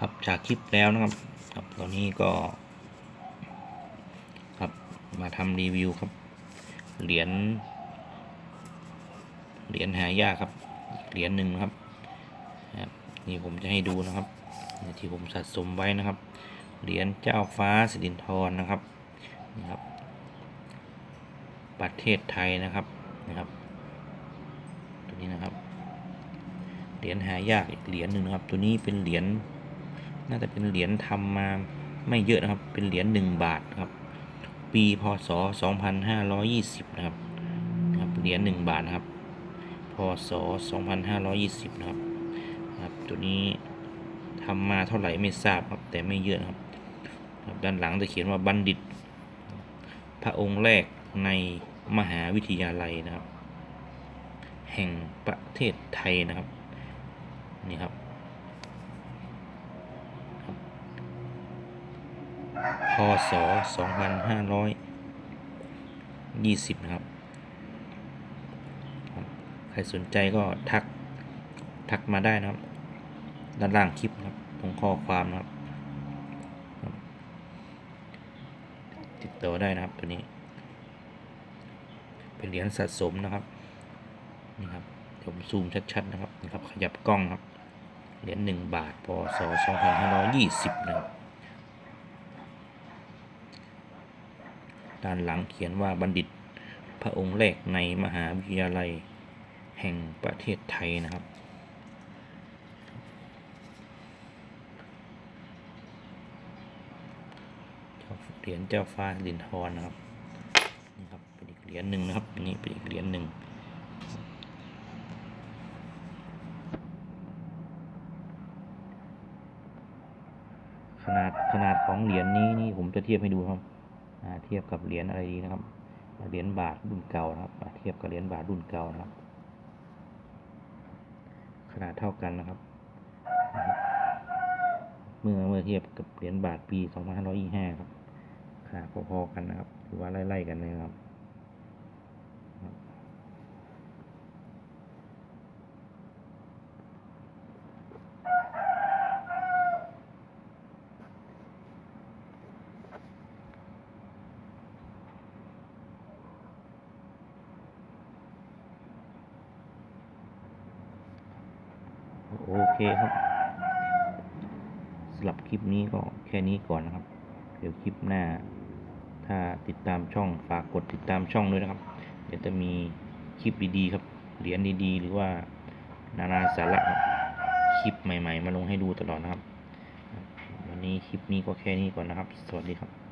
ครับจากคลิปแล้วนะครับครับตอนนี้ก็ ครับมาทำรีวิวครับ เหรียญเหรียญหายากครับ เหรียญหนึ่งนะครับครับนี่ผมจะให้ดูนะครับ ที่ผมสะสมไว้นะครับ เหรียญเจ้าฟ้าสิรินธรนะครับนี่ครับ ประเทศไทยนะครับนะครับ ตัวนี้นะครับ เหรียญหายากอีกเหรียญหนึ่งนะครับ ตัวนี้เป็นเหรียญ น่าจะเป็นเหรียญทำมาไม่เยอะนะครับ เป็นเหรียญหนึ่งบาทครับ ปีพศ2520นะครับนะครับ เหรียญหนึ่งบาทนะครับ พศ2520นะครับครับ ตัวนี้ทำมาเท่าไหร่ไม่ทราบครับ แต่ไม่เยอะนะครับครับ ด้านหลังจะเขียนว่าบัณฑิต พระองค์แรกในมหาวิทยาลัยนะครับ แห่งประเทศไทยนะครับ นี่ครับ พศ 2520 นะครับครับ ใครสนใจก็ทัก ทักมาได้นะครับ ด้านล่างคลิปนะครับ ตรงข้อความนะครับ ติดต่อได้นะครับตัวนี้ เป็นเหรียญสะสมนะครับนี่ครับผมซูมชัดๆนะครับนี่ครับ ขยับกล้องครับ เหรียญหนึ่งบาท พศ 2520 นะครับ ด้านหลังเขียนว่าบัณฑิต พระองค์แรกในมหาวิทยาลัยแห่งประเทศไทยนะครับ เหรียญเจ้าฟ้าลินทรนะครับนี่ครับเป็นอีกเหรียญหนึ่งนะครับนี่เป็นอีกเหรียญหนึ่งขนาดขนาดของเหรียญนี้นี่ผมจะเทียบให้ดูครับ เทียบกับเหรียญอะไรดีนะครับ เหรียญบาทรุ่นเก่านะครับเทียบกับเหรียญบาทรุ่นเก่านะครับ ขนาดเท่ากันนะครับ เมื่อเมื่อเทียบกับเหรียญบาทปี 2525 ครับขนาดพอๆกันนะครับ หรือว่าไล่ๆกันเลยนะครับ โอเคครับสำหรับคลิปนี้ก็แค่นี้ก่อนนะครับ เดี๋ยวคลิปหน้า ถ้าติดตามช่องฝากกดติดตามช่องด้วยนะครับ เดี๋ยวจะมีคลิปดีๆครับ เหรียญดีๆ หรือว่านานาสาระครับคลิปใหม่ ๆ มาลงให้ดูตลอดนะครับ วันนี้คลิปนี้ก็แค่นี้ก่อนนะครับ สวัสดีครับ